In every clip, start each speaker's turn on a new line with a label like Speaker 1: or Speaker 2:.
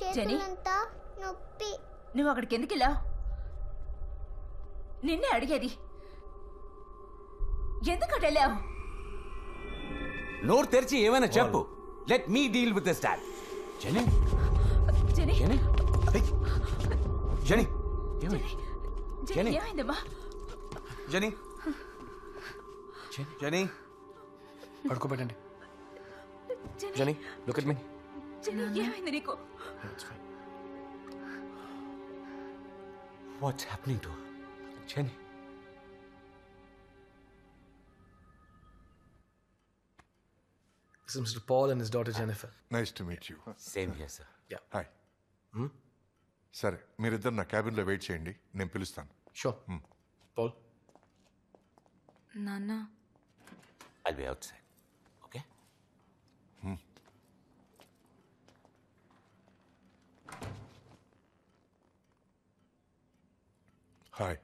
Speaker 1: చేతులంతా నొప్పి.
Speaker 2: నువ్వు అక్కడికి ఎందుకు వెళ్ళావు? నిన్నే అడిగేది. ఎందుకు వెళ్ళావు?
Speaker 3: నోరు తెరిచి ఏమైనా చెప్పు. Let me deal with this dad
Speaker 2: Jenny?
Speaker 3: Jenny? Jenny. Jenny? ఏమైంది?
Speaker 2: జని?
Speaker 3: జని.
Speaker 2: ఏమైందమ్మా?
Speaker 3: Jenny? Jenny?
Speaker 4: పడుకోబెట్టండి.
Speaker 2: Jenny?
Speaker 3: Jenny look at me
Speaker 2: Jenny ఏమైంది నీకు?
Speaker 3: What's happening to Jenny
Speaker 4: This is Mr. Paul and his daughter Jennifer.
Speaker 5: Nice to meet you
Speaker 3: same here sir
Speaker 5: hi సరే మీరిద్దరు నా క్యాబిన్లో wait చేయండి నేను పిలుస్తాను
Speaker 4: Sure. Paul?
Speaker 6: నాన్న
Speaker 3: I'll be out
Speaker 5: Hi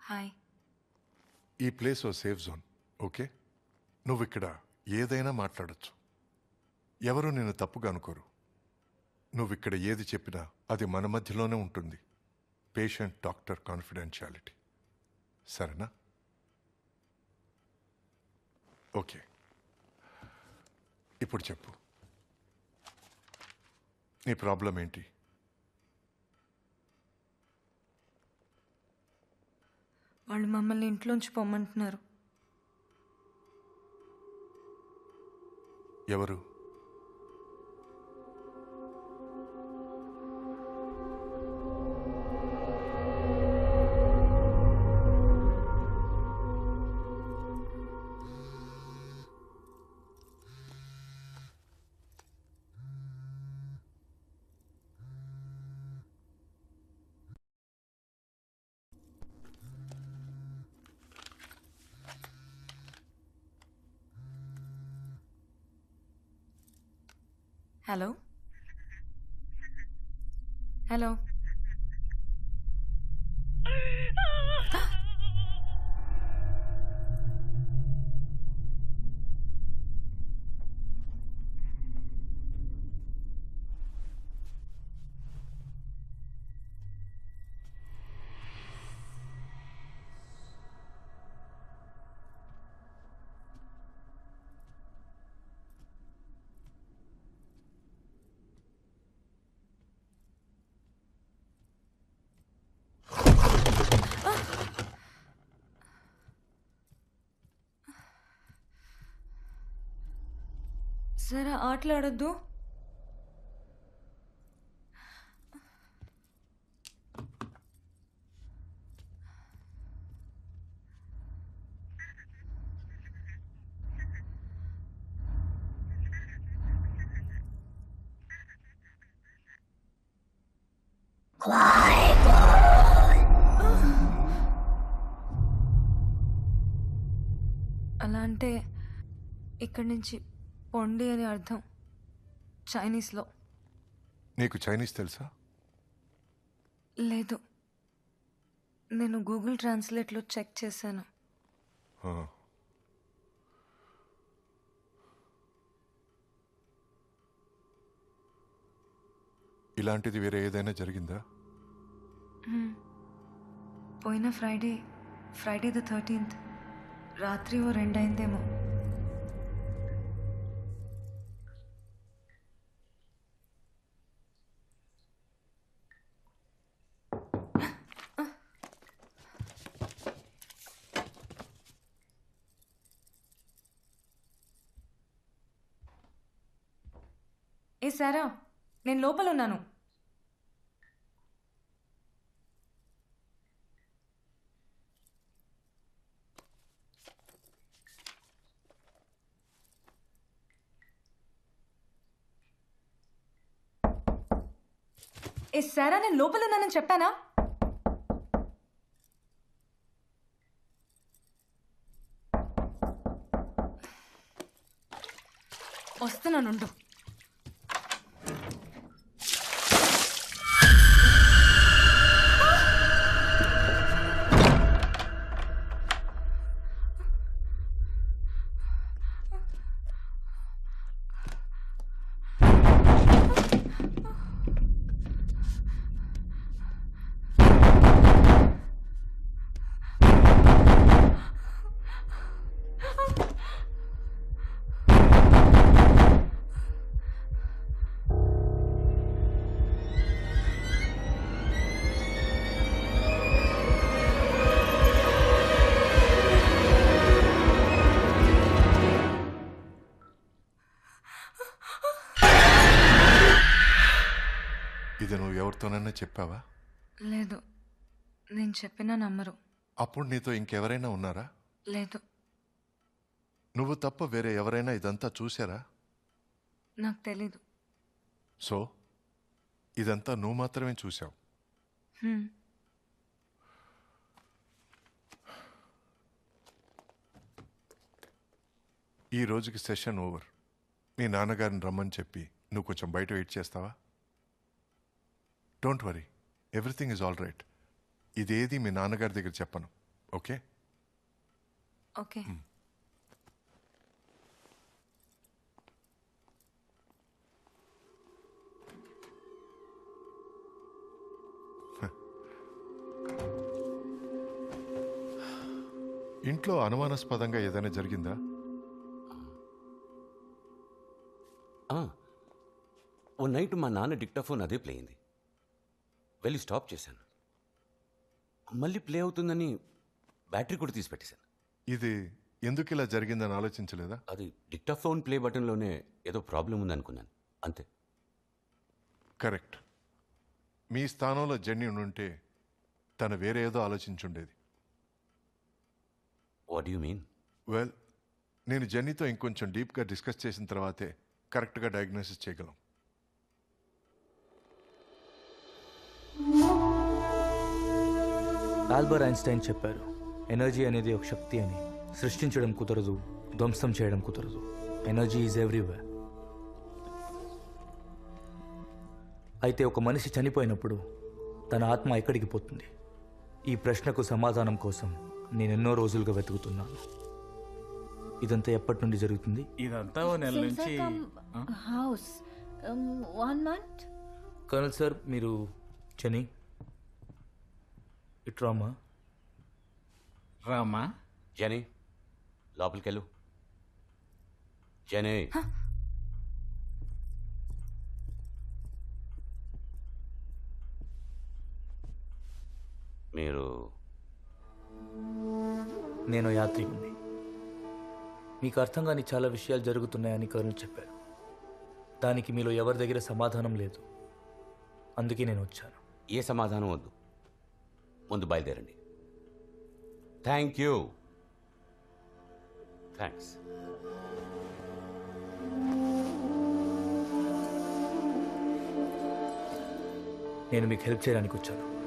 Speaker 6: hi
Speaker 5: ఈ ప్లేస్ ఓ సేఫ్ జోన్ ఓకే? నువ్వు ఇక్కడ ఏదైనా మాట్లాడొచ్చు. ఎవరు నేను తప్పుగా అనుకోరు. నువ్వు ఇక్కడ ఏది చెప్పినా అది మన మధ్యలోనే ఉంటుంది. పేషెంట్ డాక్టర్ కాన్ఫిడెన్షియాలిటీ సరేనా? ఓకే. ఇప్పుడు చెప్పు. నీ ప్రాబ్లం ఏంటి
Speaker 6: వాళ్ళు మమ్మల్ని ఇంట్లోంచి పొమ్మంటున్నారు.
Speaker 5: ఎవరు?
Speaker 6: हेलो हेलो సరే ఆటలాడొద్దు. అలా అంటే ఇక్కడి నుంచి పొండి అని అర్థం. చైనీస్లో.
Speaker 5: నీకు చైనీస్ తెలుసా?
Speaker 6: లేదు. నేను గూగుల్ ట్రాన్స్లేట్లో చెక్ చేశాను.
Speaker 5: ఆ. ఇలాంటిది వేరే ఏదైనా జరిగిందా?
Speaker 6: పోయిన ఫ్రైడే ఫ్రైడే ద థర్టీన్త్. రాత్రి ఓ రెండైందేమో. ఏ సారా? నేను లోపల ఉన్నాను ఏ సారా నేను లోపల ఉన్నానని చెప్పానా వస్తున్నానుండు
Speaker 5: ఎవరితోనైనా చెప్పావా?
Speaker 6: లేదు. నేను చెప్పినా నమ్మరు.
Speaker 5: అప్పుడు నీతో ఇంకెవరైనా ఉన్నారా?
Speaker 6: లేదు.
Speaker 5: నువ్వు తప్ప వేరే ఎవరైనా ఇదంతా చూసారా
Speaker 6: నాకు తెలీదు.
Speaker 5: సో ఇదంతా నువ్వు మాత్రమే చూసావు
Speaker 6: హ్మ్.
Speaker 5: ఈ రోజుకి సెషన్ ఓవర్. మీ నాన్నగారిని రమ్మని చెప్పి నువ్వు కొంచెం బయట వెయిట్ చేస్తావా? Don't worry everything is all right ఇదేది మీ నాన్నగారి దగ్గర చెప్పను. ఓకే?
Speaker 6: ఓకే.
Speaker 5: ఇంట్లో అనుమానాస్పదంగా ఏదైనా జరిగిందా?
Speaker 3: ఆ, ఓ నైట్ మా నాన్న డిక్టాఫోన్ అదే ప్లే అయింది. వెళ్ళి స్టాప్ చేశాను. మళ్ళీ ప్లే అవుతుందని బ్యాటరీ కూడా తీసి పెట్టేశాను
Speaker 5: ఇది ఎందుకు ఇలా జరిగిందని ఆలోచించలేదా?
Speaker 3: అది డిక్టాఫోన్ ప్లే బటన్లోనే ఏదో ప్రాబ్లం ఉందనుకున్నాను. అంతే.
Speaker 5: కరెక్ట్. మీ స్థానంలో జెన్నీ ఉంటే తను వేరే ఏదో ఆలోచించుండేది.
Speaker 3: What you mean?
Speaker 5: వెల్ నేను జెన్నీతో ఇంకొంచెం డీప్గా డిస్కస్ చేసిన తర్వాతే కరెక్ట్గా డయాగ్నోసిస్ చేయగలం.
Speaker 7: ఆల్బర్ ఐన్స్టైన్ చెప్పారు ఎనర్జీ అనేది ఒక శక్తి అని. సృష్టించడం కుదరదు ధ్వంసం చేయడం కుదరదు. Energy is everywhere. అయితే ఒక మనిషి చనిపోయినప్పుడు తన ఆత్మ ఎక్కడికి పోతుంది? ఈ ప్రశ్నకు సమాధానం కోసం నేను ఎన్నో రోజులుగా వెతుకుతున్నాను. ఇదంతా ఎప్పటి నుండి జరుగుతుంది?
Speaker 8: ఇదంతా ఓ నెల నుంచి
Speaker 2: um, one month.
Speaker 7: Colonel sir మీరు చని? ఇట్రామా
Speaker 8: రామా
Speaker 3: జనీ లోపలికి వెళ్ళు జనీ మీరు
Speaker 7: నేను యాత్రికుణ్ణి. మీకు అర్థం కాని చాలా విషయాలు జరుగుతున్నాయని కర్నల్ చెప్పారు. దానికి మీలో ఎవరి దగ్గర సమాధానం లేదు. అందుకే నేను వచ్చాను.
Speaker 3: ఏ సమాధానం వద్దు. ముందు బయలుదేరండి. థ్యాంక్ యూ థ్యాంక్స్
Speaker 7: నేను మీకు హెల్ప్ చేయడానికి వచ్చాను.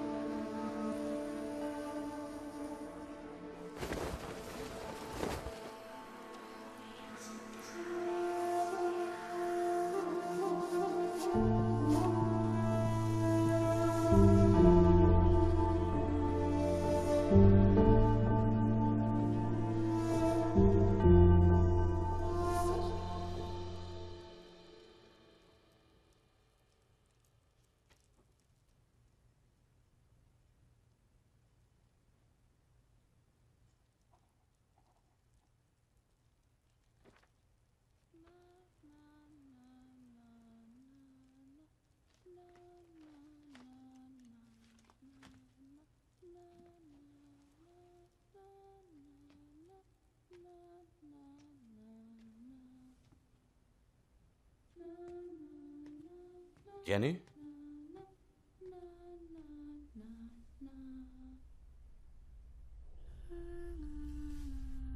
Speaker 3: Jenny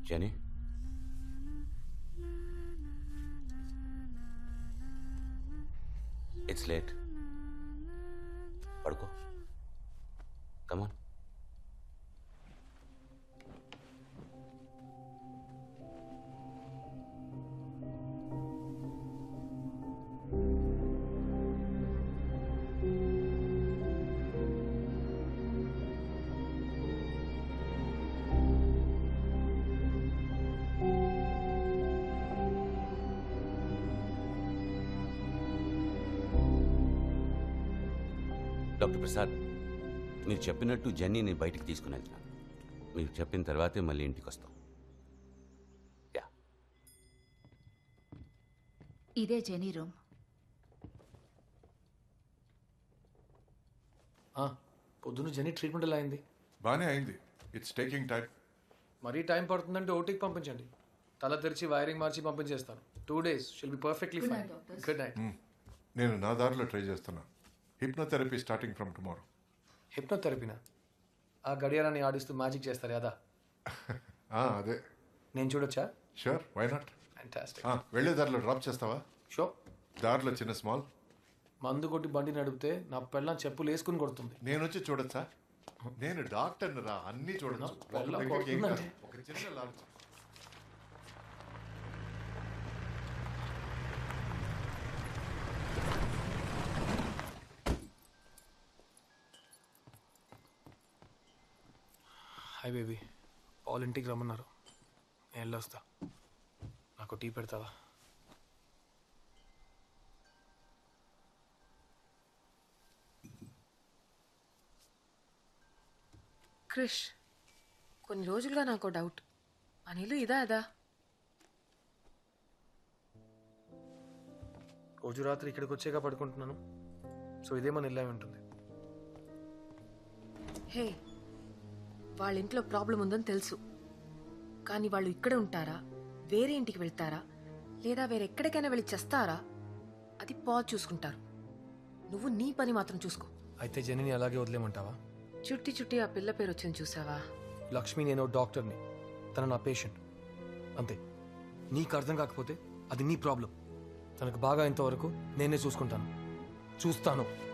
Speaker 3: Jenny it's late doctor Prasad మీరు చెప్పినట్టు జెన్నీని బయటికి తీసుకుని వెళ్తున్నాను. మీరు చెప్పిన తర్వాతే మళ్ళీ ఇంటికి వస్తాం. యా.
Speaker 2: ఇదే జెనీ రూమ్.
Speaker 4: ఆ, పొద్దున్న జెనీ ట్రీట్మెంట్ ఎలా అయింది?
Speaker 5: బానే అయింది. ఇట్స్ టేకింగ్ టైం
Speaker 4: మరీ టైం పడుతుందంటే ఓటీకి పంపించండి. తల తెరిచి వైరింగ్ మార్చి పంపించేస్తాను. Two days she'll be perfectly fine good night
Speaker 5: నేను నా దారిలో ట్రై చేస్తున్నా. హిప్నోథెరపీ స్టార్టింగ్ ఫ్రమ్ టుమారో
Speaker 4: హిప్నోథెరపీనా ఆ గడియారాన్ని ఆడిస్తూ మ్యాజిక్ చేస్తారు కదా
Speaker 5: అదే.
Speaker 4: నేను చూడొచ్చా?
Speaker 5: షూర్ వై నాట్
Speaker 4: ఫ్యాంటాస్టిక్
Speaker 5: వెళ్ళే దారిలో డ్రాప్ చేస్తావా?
Speaker 4: షో
Speaker 5: దారిలో చిన్న స్మాల్
Speaker 4: మందు కొట్టి బండి నడిపితే నా పెళ్ళం చెప్పులు వేసుకుని కొడుతుంది.
Speaker 5: నేను వచ్చి చూడొచ్చా? నేను డాక్టర్ని రా అన్నీ చూడొచ్చు.
Speaker 4: కొడుతుందంటే.
Speaker 5: ఒక చిన్న లాంచ్
Speaker 4: బేబీ పాల్ ఇంటికి రమ్మన్నారు. నేను వెళ్ళొస్తా. నాకు టీ పెడతావా?
Speaker 8: క్రిష్ కొన్ని రోజులుగా నాకు డౌట్. అనిలు ఇదా అదా?
Speaker 4: రోజు రాత్రి ఇక్కడికి వచ్చాక పడుకుంటున్నాను. సో ఇదే మన ఇల్లు ఉంటుంది.
Speaker 8: హే వాళ్ళ ఇంట్లో ప్రాబ్లం ఉందని తెలుసు. కానీ వాళ్ళు ఇక్కడే ఉంటారా? వేరే ఇంటికి వెళ్తారా? లేదా వేరే ఎక్కడికైనా వెళ్ళి చేస్తారా? అది పాజ్ చూసుకుంటారు. నువ్వు నీ పని మాత్రం చూసుకో.
Speaker 4: అయితే జెనీని అలాగే వదిలేమంటావా?
Speaker 8: చుట్టి చుట్టి ఆ పిల్ల పేరు వచ్చింది చూసావా?
Speaker 4: లక్ష్మి నేను డాక్టర్ని. తన నా పేషెంట్. అంతే. నీకు అర్థం కాకపోతే అది నీ ప్రాబ్లం. తనకు బాగా ఇంతవరకు నేనే చూసుకుంటాను. చూస్తాను.